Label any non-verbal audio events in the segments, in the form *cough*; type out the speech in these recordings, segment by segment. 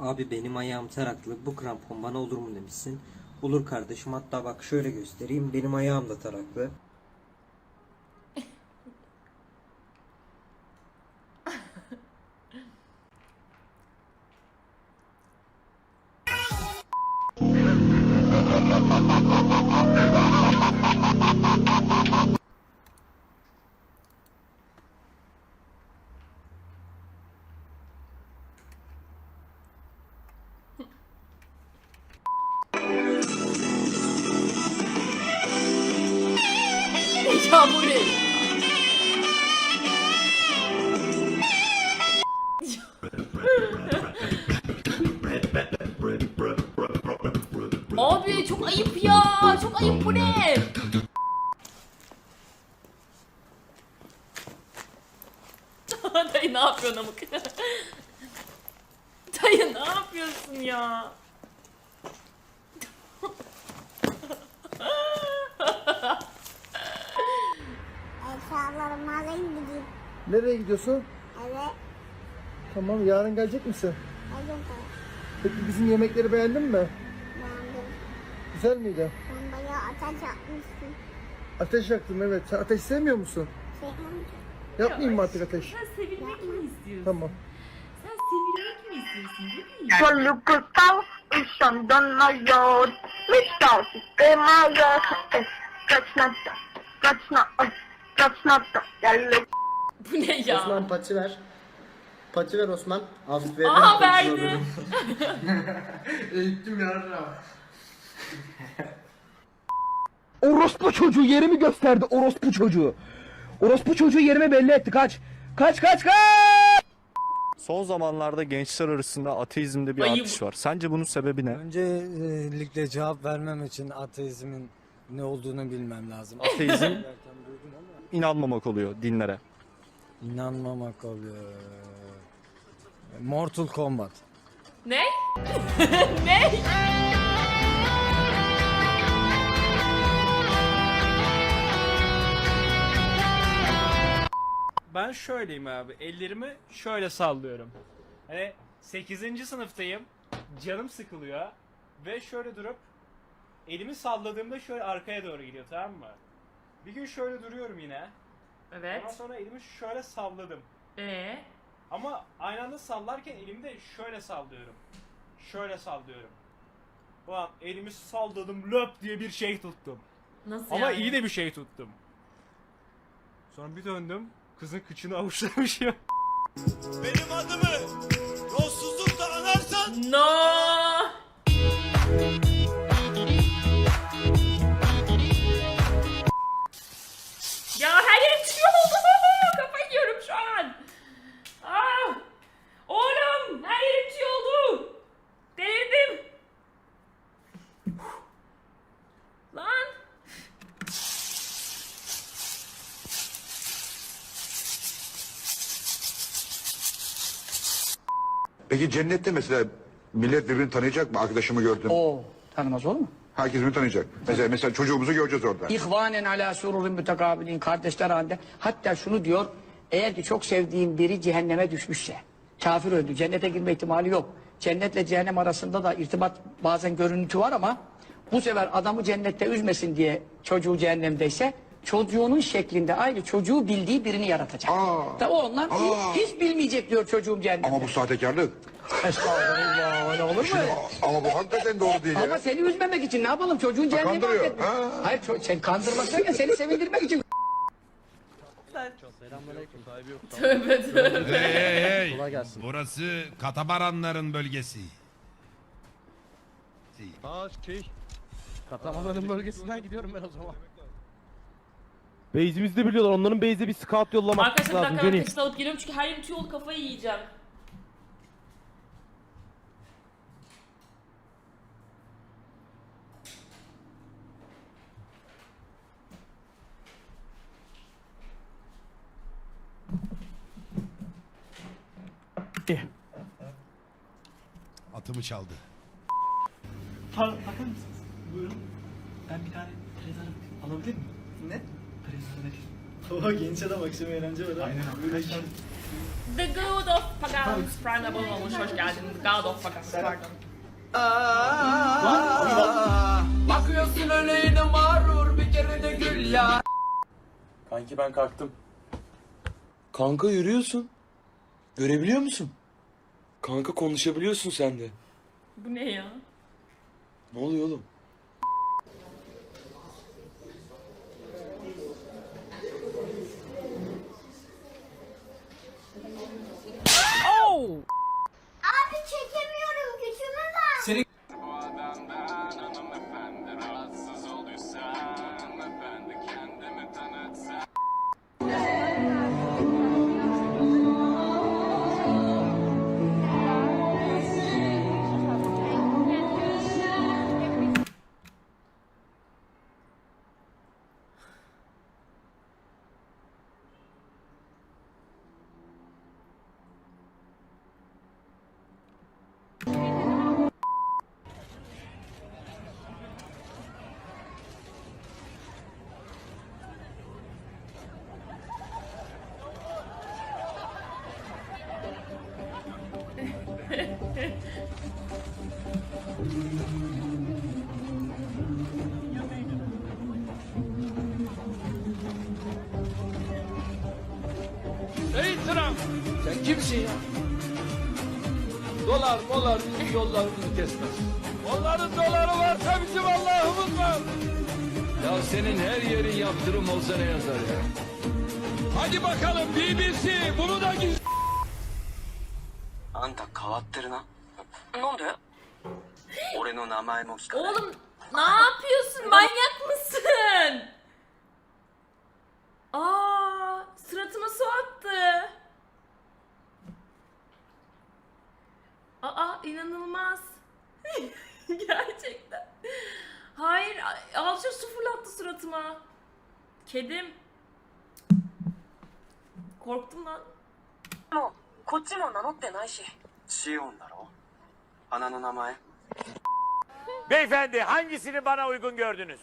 Abi benim ayağım taraklı bu krampon bana olur mu demişsin. Olur kardeşim hatta bak şöyle göstereyim benim ayağım da taraklı. Ya bu ne? Abi çok ayıp ya. Çok ayıp bu ne? Dayı ne yapıyorsun amık? Dayı ne yapıyorsun ya? Eşyalarımı alayım gideyim. Nereye gidiyorsun? Evet. Tamam yarın gelecek misin? Hadi Peki bizim yemekleri beğendin mi? Beğendim. Güzel miydi? Sen bayağı ateş yapmışsın. Ateş yaktım evet. Sen ateş sevmiyor musun? Sevmem. Yapmayayım mı artık ateş? Sen sevilmek mi istiyorsun? Tamam. Sen sevilmek mi istiyorsun değil mi? Solukukaw, isang danayot, Mr. Sistemaya, Kaç natta, kaç natta, kaç natta, Yellow Bu ne ya? Osman pati ver. Pati ver Osman. Aferin. Aha verdi. *laughs* Eğittim yarra. Orospu çocuğu yerimi gösterdi orospu çocuğu. Orospu çocuğu yerimi belli etti kaç. Kaç kaç kaç. Son zamanlarda gençler arasında ateizmde bir Ayı- artış var. Sence bunun sebebi ne? Öncelikle cevap vermem için ateizmin ne olduğunu bilmem lazım. Ateizm *laughs* inanmamak oluyor dinlere. inanmamak oluyor. Mortal Kombat. Ne? *laughs* ne? Ben şöyleyim abi. Ellerimi şöyle sallıyorum. Hani 8. sınıftayım. Canım sıkılıyor. Ve şöyle durup elimi salladığımda şöyle arkaya doğru gidiyor tamam mı? Bir gün şöyle duruyorum yine. Ondan Evet. sonra elimi şöyle salladım. Ee, Ama aynı anda sallarken elimi de şöyle sallıyorum. Şöyle sallıyorum. Ulan elimi salladım löp diye bir şey tuttum. nasıl Ama yani? iyi de bir şey tuttum. Sonra bir döndüm. Kızın kıçını avuçlamışım. Benim adımı yolsuzlukla anarsan No. Peki cennette mesela millet birbirini tanıyacak mı? Arkadaşımı gördüm. Oo tanımaz olur mu? Herkes birbirini tanıyacak. Mesela mesela çocuğumuzu göreceğiz orada. İhvanen ala sururin mütekabilin kardeşler halinde. Hatta şunu diyor. Eğer ki çok sevdiğin biri cehenneme düşmüşse. Kafir öldü. Cennete girme ihtimali yok. Cennetle cehennem arasında da irtibat bazen görüntü var ama bu sefer adamı cennette üzmesin diye çocuğu cehennemdeyse çocuğunun şeklinde aynı çocuğu bildiği birini yaratacak. Aa. Da o ondan Aa. hiç bilmeyecek diyor çocuğum cehennemde. Ama bu sahtekarlık. Estağfurullah öyle olur mu? Şimdi, ama bu hakikaten doğru değil Ama ya. seni üzmemek için ne yapalım çocuğun cehennemi kandırıyor. hak etmiş. Ha. Hayır sen kandırmak derken seni sevindirmek için. Tövbe tövbe. Hey hey hey. Gelsin. Burası katamaranların bölgesi. Katamanların bölgesinden gidiyorum ben o zaman. Base'imizi de biliyorlar. Onların base'e bir scout yollamak Arkadaşlar bir lazım. dakika ben Johnny. alıp geliyorum çünkü her yerim tüy oldu kafayı yiyeceğim. Atımı çaldı. Bakar mısınız? Buyurun. Ben bir tane prezervatif alabilir miyim? Ne? Prezervatif. Oha gençe de maksimum eğlence var. Aynen The God of Pagans Prime abone olmuş. Hoş geldin. The God of Pagans pardon. Bakıyorsun öyle yine mağrur bir kere de gül ya. Kanki ben kalktım. Kanka yürüyorsun. Görebiliyor musun? Kanka konuşabiliyorsun sen de. Bu ne ya? Ne oluyor oğlum? Abi Sen kimsin ya? Dolar molar bizim yollarımızı kesmez. Onların doları varsa bizim Allah'ımız var. Ya senin her yerin yaptırım olsa ne yazar ya? Hadi bakalım BBC bunu da giz... あんた変わってるな。なんで俺の名前も聞かない。 Oğlum ne yapıyorsun? Manyak mısın? Aa, suratıma su attı. Aa, inanılmaz. *laughs* Gerçekten. Hayır, alçak su fırlattı suratıma. Kedim. Korktum lan. こっちも名乗ってないし。シオンだろ花の名前。 Beyefendi hangisini bana uygun gördünüz?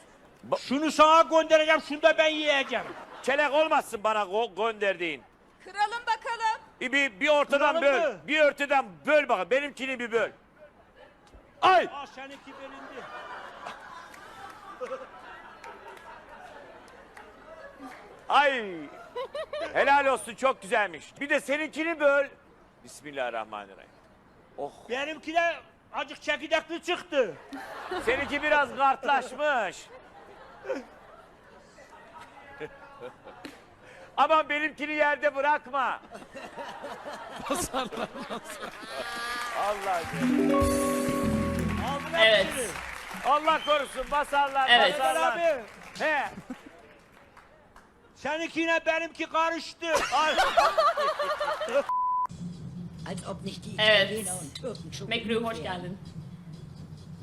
Şunu sana göndereceğim, şunu da ben yiyeceğim. Çelek olmazsın bana go- gönderdiğin. Kıralım bakalım. Bir, bir, bir ortadan Kıralım böl. mı? Bir ortadan böl bakalım. Benimkini bir böl. Ay! Aa seninki bölündü. Ay! Helal olsun çok güzelmiş. Bir de seninkini böl. Bismillahirrahmanirrahim. Oh. Benimki de acık çekirdekli çıktı. Seninki biraz kartlaşmış. *laughs* Aman benimkini yerde bırakma. Allah Evet. Allah korusun basarlar Evet. basarlar. Abi, He. seninkiyle benimki karıştı. Ay. Als ob nicht die Evet. Italiener und Türken schon Mekruh genug hoş geldin.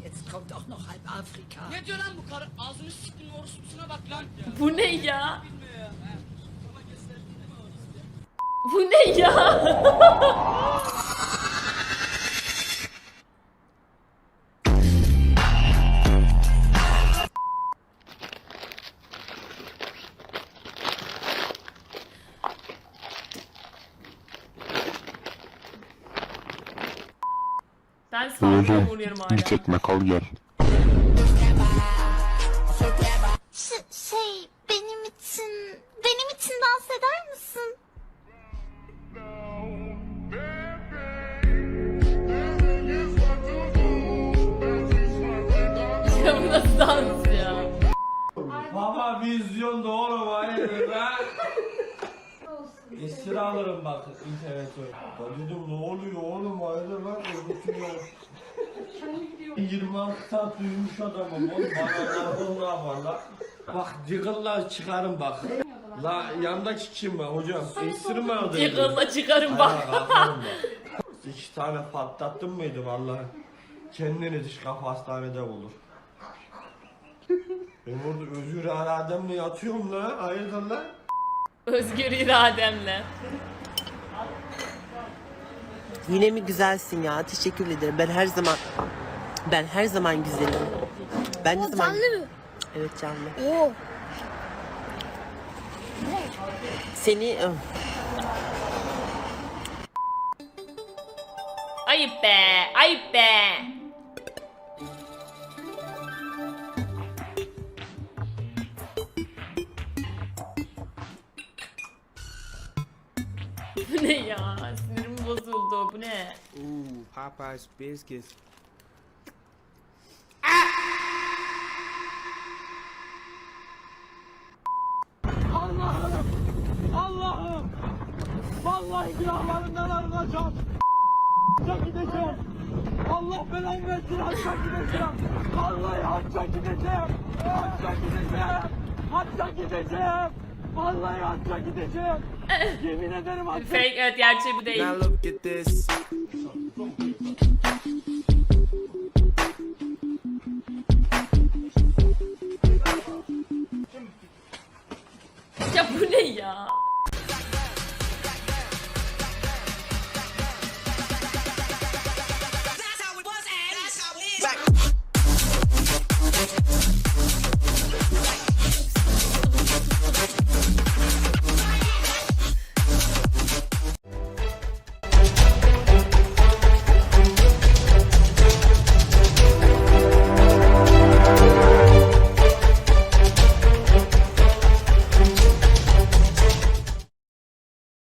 Jetzt kommt auch noch halb Afrika. Ne diyor lan bu karı? Ağzını sıktın orospusuna bak lan. Bu ne ya? Bu ne ya? Ben sağlıkla vuruyorum hala. kal gel. şey benim için benim için dans eder misin? Dans ya? Baba vizyon doğru hayırdır ha? Esir alırım bak internete. Ya dedim ne oluyor oğlum hayırdır lan korkutuyor. 26 saat uyumuş adamım oğlum bana ne yapar la? Bak Jiggle'la çıkarım bak. La yandaki kim be hocam? Esir mi aldın? Yıkılla çıkarım bak. İki tane patlattın mıydı vallahi? Kendini dış kafa hastanede bulur. Ben burada özgür irademle yatıyorum la. Hayırdır la? Özgür irademle. Yine mi güzelsin ya? Teşekkür ederim. Ben her zaman ben her zaman güzelim. Ben ne zaman Canlı mı? Evet canlı. Oo. Seni ıh, Ayıp be, ayıp be. Bozuldu. Bu ne? Ooh, Popeye's biscuits. Allah'ım! Vallahi günahlarından arınacağım. Hacca gideceğim. Allah belamı versin hacca gideceğim. Vallahi hacca gideceğim. Hacca gideceğim. Hacca gideceğim. Vallahi hacca gideceğim. Yemin ederim hacca Fake evet gerçeği bu değil. look at this.